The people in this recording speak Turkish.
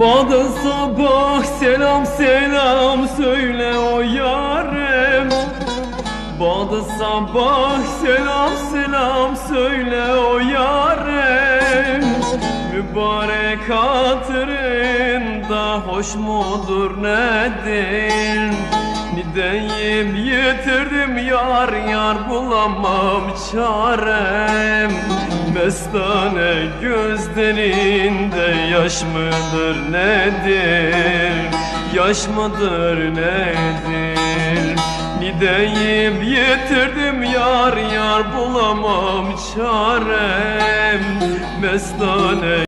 Bağda sabah selam selam söyle o yarem. Bağda sabah selam selam söyle o yarem. Mübarek hatırında hoş mudur nedir? Nideyim yitirdim yar yar bulamam çarem Mestane gözlerinde yaş mıdır nedir? Yaş mıdır nedir? Nideyim yitirdim yar yar bulamam çarem. Mestane